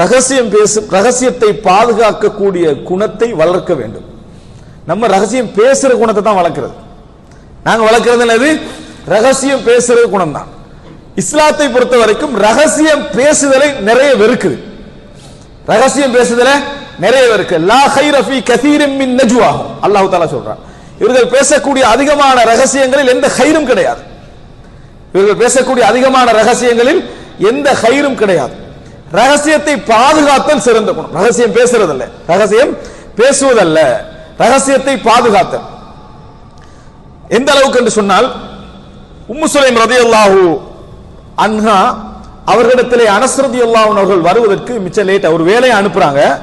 ரகசியம் பேசும் ரகசியத்தை பாதுகாக்கக்கூடிய குணத்தை வளர்க்க வேண்டும். நம்ம ரகசியம் பேசுற குணத்தை தான் வளர்க்கிறது. நாங்க வளர்க்கிறது என்னது? ரகசியம் பேசுற குணம் தான் இஸ்லாத்தை பொறுத்த வரைக்கும் ரகசியம் பேசுதலை நிறைய வெறுக்குது. ரகசியம் பேசுதல நிறைய இருக்கு லா ஹை ரஃபி கதீரின் மின் நஜுவாகும் அல்லாஹ் தாலா சொல்றான். இவர்கள் பேசக்கூடிய அதிகமான ரகசியங்களில் எந்த ஹைரும் கிடையாது. இவர்கள் பேசக்கூடிய அதிகமான ரகசியங்களில் எந்த ஹைரும் கிடையாது. ரகசியத்தை பாதுகாத்தல் சிறந்த குணம். ரகசியம் பேசுறதல்ல. ரகசியம் பேசுவதல்ல. ரகசியத்தை பாதுகாத்தல். எந்த அளவுக்கு என்று சொன்னால் உம்மு சுலைம் ரதியல்லாஹு அன்ஹா அவர்களிடத்திலே அனஸ்ரதி அல்லாஹன் அவர்கள் வருவதற்கு மிச்ச லேட் ஒரு வேலையை அனுப்புறாங்க.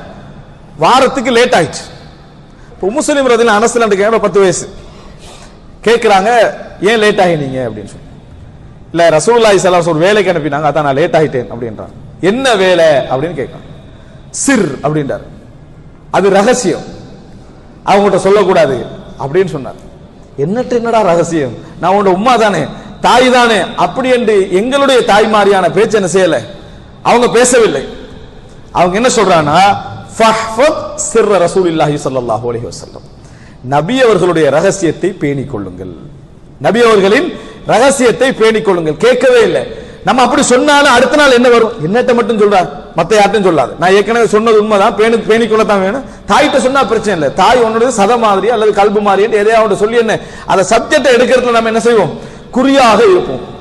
வாரத்துக்கு லேட் ஆயிடுச்சு. இப்போ உம்மு சுலைம் ரதியில் அனஸ்ல கேட்க பத்து வயசு. கேட்குறாங்க ஏன் லேட் ஆகினீங்க அப்படின்னு சொல்லி. இல்ல ரசூல்லாய் சலாஸ் ஒரு வேலைக்கு அனுப்பினாங்க அதான் நான் லேட் ஆகிட்டேன் அப்படின்றாங்க. என்ன வேலை அப்படின்னு கேட்கும். சிர் அப்படின்றாரு. அது ரகசியம். அவங்ககிட்ட சொல்லக்கூடாது அப்படின்னு சொன்னார். என்னட்டு என்னடா ரகசியம்? நான் உங்களோட உம்மா தானே தாய் தானே அப்படி என்று எங்களுடைய தாய்மாரியான பேச்சு என்ன செய்யலை? அவங்க பேசவில்லை. அவங்க என்ன சொல்றான்னா சிர்ர ரசூல் இல்லாஹி ஸல்லல்லாஹு அலைஹி வசல்லம் நபி அவர்களுடைய ரகசியத்தை பேணிக் கொள்ளுங்கள். நபி அவர்களின் ரகசியத்தை பேணிக் கொள்ளுங்கள். கேட்கவே இல்லை. நம்ம அப்படி சொன்னாலும் அடுத்த நாள் என்ன வரும்? என்னட்ட மட்டும் சொல்றார் மத்த யார்ட்டும் சொல்லாது. நான் ஏற்கனவே சொன்னது உண்மைதான். பேணி பேணிக்குள்ள தான் வேணும். தாய்கிட்ட சொன்னா பிரச்சனை இல்லை. தாய் உன்னோட சத மாதிரி அல்லது கல்பு மாதிரி எதையாவது சொல்லி என்ன? அதை சப்ஜெக்டை எடுக்கிறதுல நம்ம என்ன செய்வோம்? குறியாக இருப்போம்.